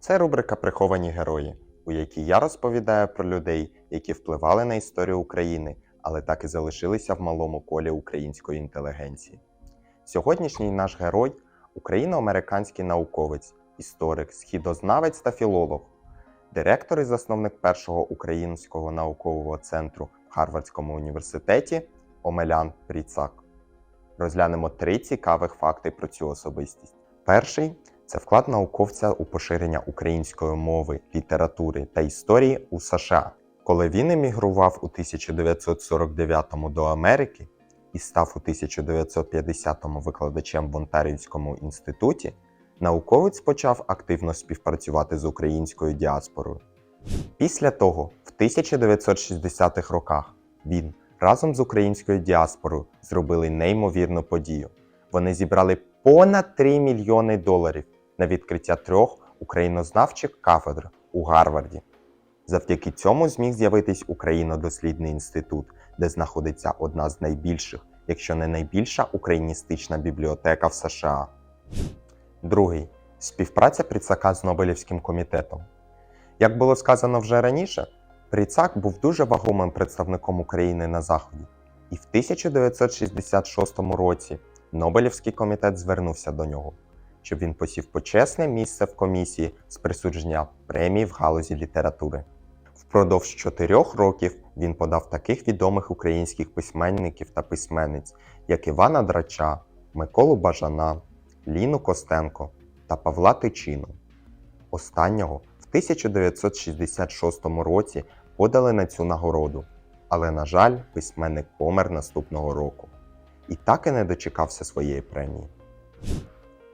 Це рубрика Приховані герої, у якій я розповідаю про людей, які впливали на історію України, але так і залишилися в малому колі української інтелігенції. Сьогоднішній наш герой україно-американський науковець, історик, східознавець та філолог, директор і засновник першого українського наукового центру в Харвардському університеті Омелян Пріцак. Розглянемо три цікавих факти про цю особистість. Перший це вклад науковця у поширення української мови, літератури та історії у США. Коли він емігрував у 1949-му до Америки і став у 1950-му викладачем в Онтаріївському інституті, науковець почав активно співпрацювати з українською діаспорою. Після того, в 1960-х роках, він разом з українською діаспорою зробили неймовірну подію. Вони зібрали понад 3 мільйони доларів на відкриття трьох українознавчих кафедр у Гарварді. Завдяки цьому зміг з'явитись Українодослідний інститут, де знаходиться одна з найбільших, якщо не найбільша україністична бібліотека в США. Другий співпраця Пріцака з Нобелівським комітетом. Як було сказано вже раніше, Пріцак був дуже вагомим представником України на Заході, і в 1966 році Нобелівський комітет звернувся до нього, щоб він посів почесне місце в комісії з присудження премії в галузі літератури. Впродовж чотирьох років він подав таких відомих українських письменників та письменниць, як Івана Драча, Миколу Бажана, Ліну Костенко та Павла Тичину. Останнього в 1966 році подали на цю нагороду, але, на жаль, письменник помер наступного року і так і не дочекався своєї премії.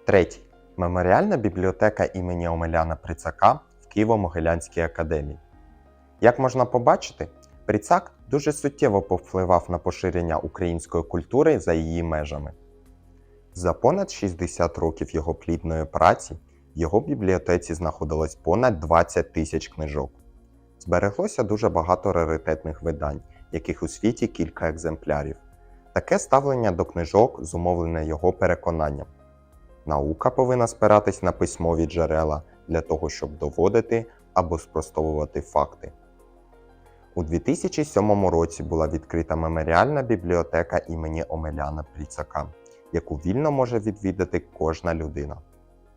Третій. Меморіальна бібліотека імені Омеляна Прицака в Києво-Могилянській академії. Як можна побачити, Прицак дуже суттєво повпливав на поширення української культури за її межами. За понад 60 років його плідної праці в його бібліотеці знаходилось понад 20 тисяч книжок. Збереглося дуже багато раритетних видань, яких у світі кілька екземплярів. Таке ставлення до книжок зумовлене його переконанням. Наука повинна спиратись на письмові джерела для того, щоб доводити або спростовувати факти. У 2007 році була відкрита меморіальна бібліотека імені Омеляна Пліцака, яку вільно може відвідати кожна людина.